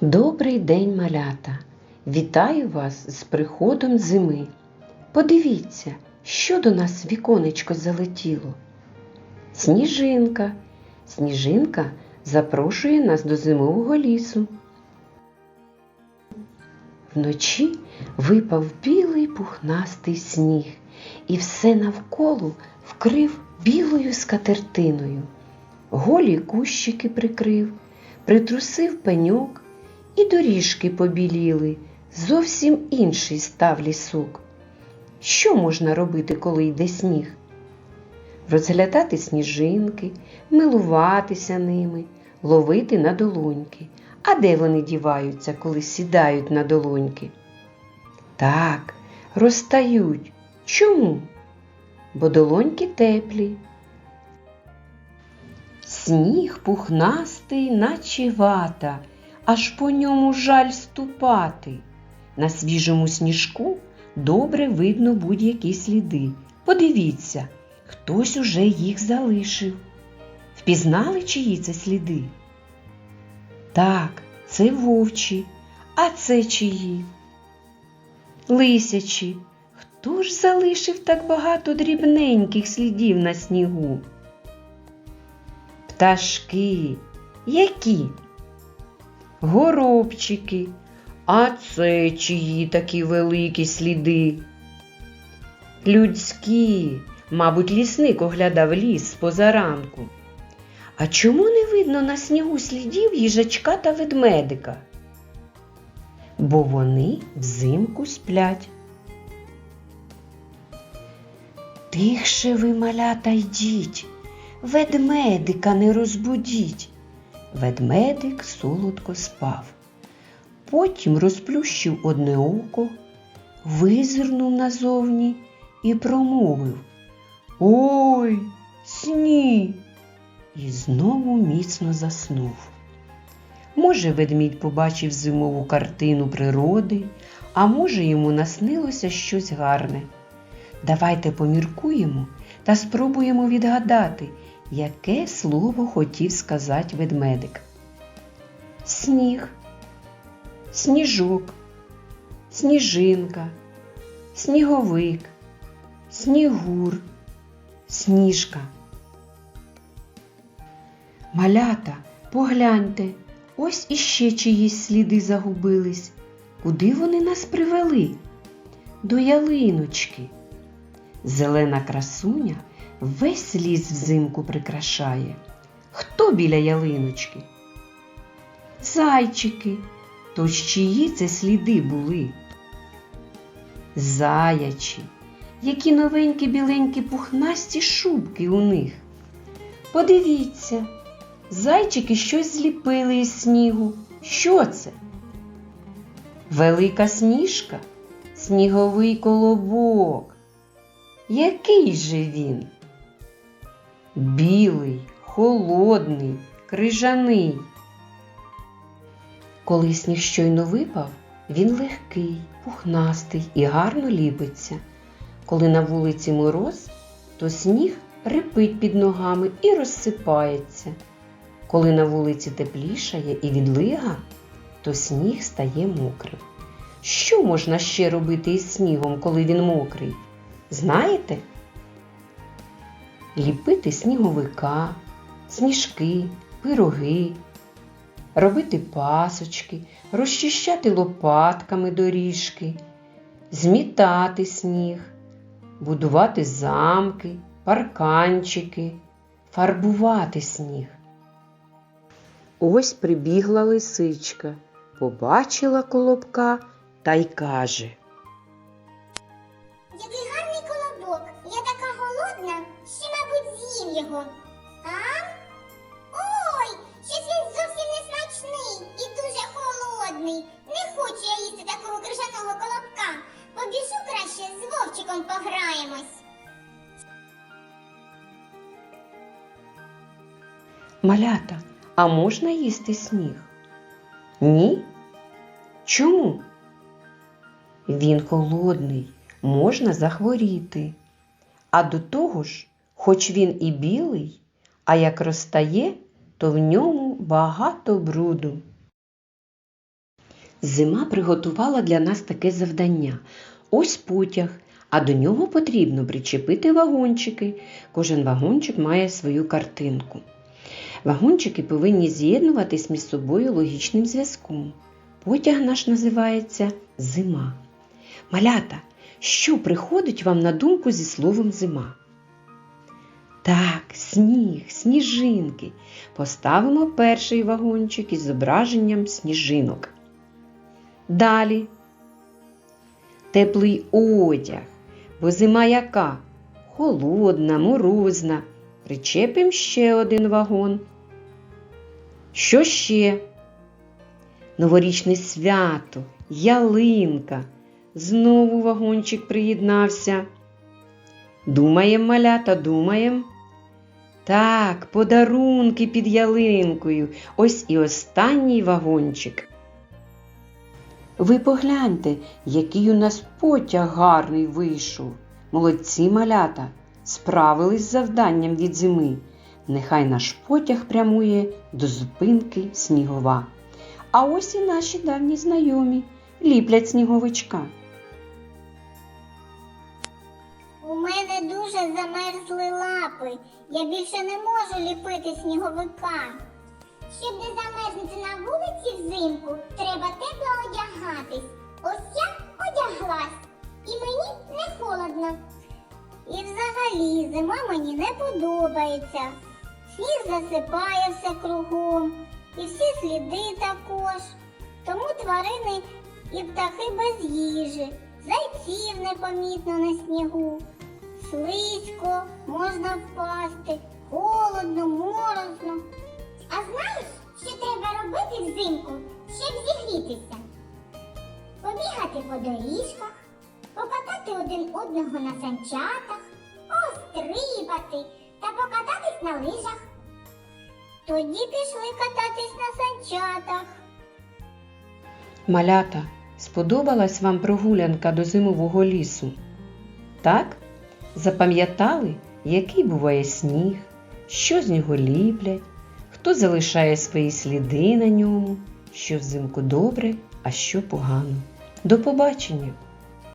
Добрий день, малята! Вітаю вас з приходом зими. Подивіться, що до нас віконечко залетіло. Сніжинка. Сніжинка запрошує нас до зимового лісу. Вночі випав білий пухнастий сніг, і все навколо вкрив білою скатертиною. Голі кущики прикрив, притрусив пеньок, і доріжки побіліли, зовсім інший став лісок. Що можна робити, коли йде сніг? Розглядати сніжинки, милуватися ними, ловити на долоньки. А де вони діваються, коли сідають на долоньки? Так, розтають. Чому? Бо долоньки теплі. Сніг пухнастий, наче вата, аж по ньому жаль ступати. На свіжому сніжку добре видно будь-які сліди. Подивіться, хтось уже їх залишив. Впізнали, чиї це сліди? Так, це вовчі, а це чиї? Лисячі. Хто ж залишив так багато дрібненьких слідів на снігу? Пташки. Які? Горобчики. А це чиї такі великі сліди? Людські, мабуть, лісник оглядав ліс позаранку. А чому не видно на снігу слідів їжачка та ведмедика? Бо вони взимку сплять. Тихше ви, малята, йдіть, ведмедика не розбудіть. Ведмедик солодко спав. Потім розплющив одне око, визирнув назовні і промовив Ой, сніг! І знову міцно заснув. Може, ведмідь побачив зимову картину природи, а може, йому наснилося щось гарне. Давайте поміркуємо та спробуємо відгадати, яке слово хотів сказати ведмедик. Сніг, сніжок, сніжинка, сніговик, снігур, сніжка. Малята, погляньте, ось іще чиїсь сліди загубились. Куди вони нас привели? До ялиночки. Зелена красуня весь ліс взимку прикрашає. Хто біля ялиночки? Зайчики. То ж чиї це сліди були? Заячі, які новенькі біленькі пухнасті шубки у них. Подивіться, зайчики щось зліпили із снігу. Що це? Велика сніжка, сніговий колобок. Який же він? Білий, холодний, крижаний. Коли сніг щойно випав, він легкий, пухнастий і гарно ліпиться. Коли на вулиці мороз, то сніг рипить під ногами і розсипається. Коли на вулиці теплішає і відлига, то сніг стає мокрим. Що можна ще робити із снігом, коли він мокрий? Знаєте? Ліпити сніговика, сніжки, пироги, робити пасочки, розчищати лопатками доріжки, змітати сніг, будувати замки, парканчики, фарбувати сніг. Ось прибігла лисичка, побачила колобка та й каже. Малята, а можна їсти сніг? Ні? Чому? Він холодний, можна захворіти. А до того ж, хоч він і білий, а як розтає, то в ньому багато бруду. Зима приготувала для нас таке завдання. Ось потяг, а до нього потрібно причепити вагончики. Кожен вагончик має свою картинку. Вагончики повинні з'єднуватись між собою логічним зв'язком. Потяг наш називається зима. Малята, що приходить вам на думку зі словом зима? Так, сніг, сніжинки. Поставимо перший вагончик із зображенням сніжинок. Далі. Теплий одяг. Бо зима яка? Холодна, морозна. Причепимо ще один вагон. Що ще? Новорічне свято, ялинка. Знову вагончик приєднався. Думаєм, малята, думаєм. Так, подарунки під ялинкою. Ось і останній вагончик. Ви погляньте, який у нас потяг гарний вийшов. Молодці малята, справились з завданням від зими. Нехай наш потяг прямує до зупинки снігова. А ось і наші давні знайомі ліплять сніговичка. У мене дуже замерзли лапи. Я більше не можу ліпити сніговика. Щоб не замерзнути на вулиці взимку, треба тепло одягатись. Ось я одяглась, і мені не холодно. І взагалі зима мені не подобається. Сніг засипає все кругом, і всі сліди також. Тому тварини і птахи без їжі, зайців непомітно на снігу. Слизько, можна впасти, холодно, морозно. А знаєш, що треба робити взимку, щоб зігрітися? Побігати по доріжках, покатати один одного на санчатах, пострибати та покататись на лижах. Тоді пішли кататись на санчатах. Малята, сподобалась вам прогулянка до зимового лісу? Так? Запам'ятали, який буває сніг, що з нього ліплять, хто залишає свої сліди на ньому, що взимку добре, а що погано. До побачення!